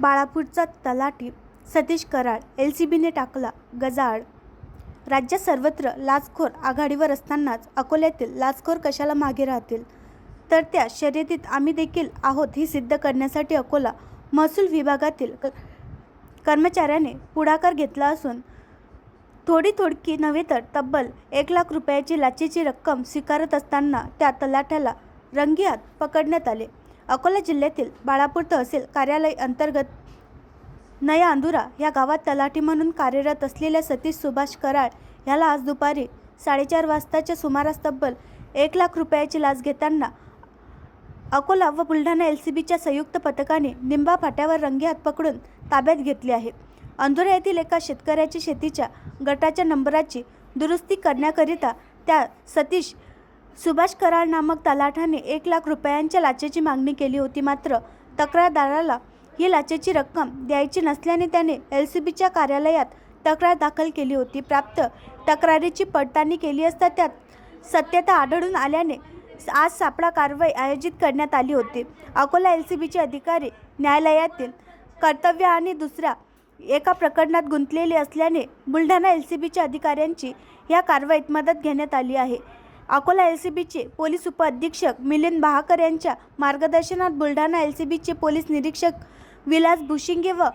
बाळापूरचा तलाठी Satish Karad L C बीने टाकला गजाआड. राज्यात सर्वत्र लाचखोर आघाडीवर असतानाच अकोल्यातील लाचखोर कशाला मागे राहतील? तर त्या शर्यतीत आम्ही देखील आहोत ही सिद्ध करण्यासाठी अकोला महसूल विभागातील क- कर्मचाऱ्याने पुढाकार घेतला असून थोडी थोडकी नव्हे तर तब्बल एक लाख रुपयाची लाचेची रक्कम स्वीकारत असताना त्या तलाठ्याला रंगीहात पकडण्यात आले. अकोला जिल्ह्यातील बाळापूर तहसील कार्यालय अंतर्गत नया अंदुरा या गावात तलाठी म्हणून कार्यरत असलेल्या सतीश सुभाष कराळ याला आज दुपारी साडेचार वाजताच्या सुमारास तब्बल एक लाख रुपयाची लाच घेताना अकोला व बुलढाणा एल सी बीच्या संयुक्त पथकाने निंबा फाट्यावर रंगेहात पकडून ताब्यात घेतली आहे. अंधुरा येथील एका शेतकऱ्याची शेतीच्या गटाच्या नंबराची दुरुस्ती करण्याकरिता त्या सतीश सुभाष कराळ नामक तलाठाने एक लाख रुपयांच्या लाचेची मागणी केली होती. मात्र तक्रारदाराला ही लाचेची रक्कम द्यायची नसल्याने त्याने एल सी बीच्या कार्यालयात तक्रार दाखल केली होती. प्राप्त तक्रारीची पडताळणी केली असता त्यात सत्यता आढळून आल्याने आज सापळा कारवाई आयोजित करण्यात आली होती. अकोला एल सी बीचे अधिकारी न्यायालयातील कर्तव्य आणि दुसऱ्या एका प्रकरणात गुंतलेले असल्याने बुलढाणा एल सी बीच्या अधिकाऱ्यांची या कारवाईत मदत घेण्यात आली आहे. अकोला एल सी बीचे पोलीस उपअधीक्षक मिलिंद बहाकर यांच्या मार्गदर्शनात बुलढाणा एल सी बीचे पोलीस निरीक्षक विलास भुशिंगे व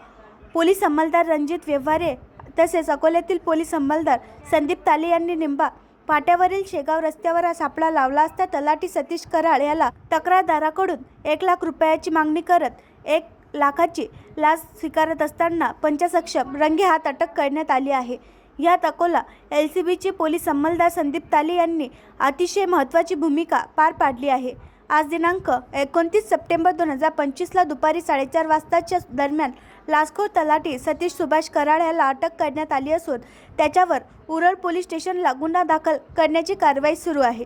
पोलीस अंमलदार रणजित व्यवहारे तसेच अकोल्यातील पोलीस अंमलदार संदीप ताले यांनी निंबा पाट्यावरील शेगाव रस्त्यावर हा सापळा लावला असता तलाठी सतीश कराळ याला तक्रारदाराकडून एक लाख रुपयाची मागणी करत एक लाखाची लाच स्वीकारत असताना पंचसक्षम रंगेहात अटक करण्यात आली आहे. यात अकोला एल सी बीचे पोलीस अंमलदार संदीप ताले यांनी अतिशय महत्त्वाची भूमिका पार पाडली आहे. आज दिनांक एकोणतीस सप्टेंबर दोन हजार पंचवीसला दुपारी साडेचार वाजताच्या दरम्यान लाचखोर तलाठी सतीश सुभाष कराड याला अटक करण्यात आली असून त्याच्यावर उरळ पोलीस स्टेशनला गुन्हा दाखल करण्याची कारवाई सुरू आहे.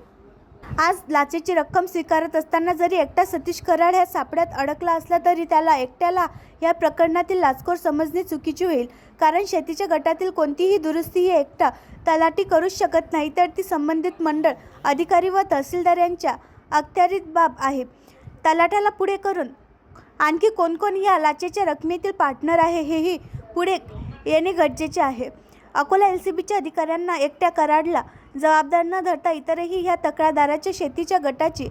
आज लाचेची रक्कम स्वीकारत असताना जरी एकटा सतीश कराड ह्या सापड्यात अडकला असला तरी त्याला एकट्याला या प्रकरणातील लाचखोर समजणे चुकीची होईल. कारण शेतीच्या गटातील कोणतीही दुरुस्ती ही एकटा तलाठी करूच शकत नाही तर ती संबंधित मंडळ अधिकारी व तहसीलदार यांच्या अखत्यारीत बाब आहे. तलाठ्याला पुढे करून आणखी कोण कोण या लाचेच्या रकमेतील पार्टनर आहे हेही पुढे येणे गरजेचे आहे. अकोला एल सी बीच्या अधिकाऱ्यांना एकट्या कराडला जबाबदार न धरता इतरही ह्या तक्रारदाराच्या शेतीच्या गटाची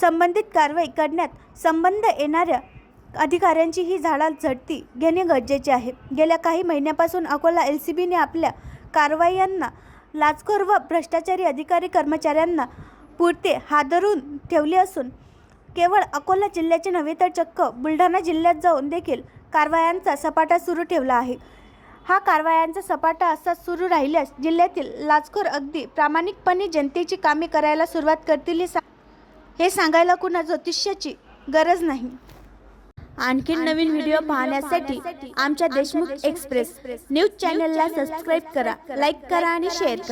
संबंधित कारवाई करण्यात संबंध येणाऱ्या अधिकाऱ्यांची ही झाडा झडती घेणे गरजेचे आहे. गेल्या काही महिन्यापासून अकोला एल सी बीने आपल्या कारवायांना लाचखोर व भ्रष्टाचारी अधिकारी कर्मचाऱ्यांना पुरते हादरून ठेवले असून केवळ अकोला जिल्ह्याचे नव्हे तर चक्क बुलढाणा जिल्ह्यात जाऊन देखील कारवायांचा सपाटा सुरू ठेवला आहे. हा कारवायांचा सपाटा असाच सुरू राहिल्यास जिल्ह्यातील लाचखोर अगदी प्रामाणिकपणे जनतेची कामे करायला सुरुवात करतील हे सा- हे सांगायला कुणा ज्योतिष्याची गरज नाही. आणखी नवीन व्हिडिओ पाहण्यासाठी आमच्या देशमुख एक्सप्रेस न्यूज चॅनलला सबस्क्राईब करा लाईक करा आणि शेअर करा.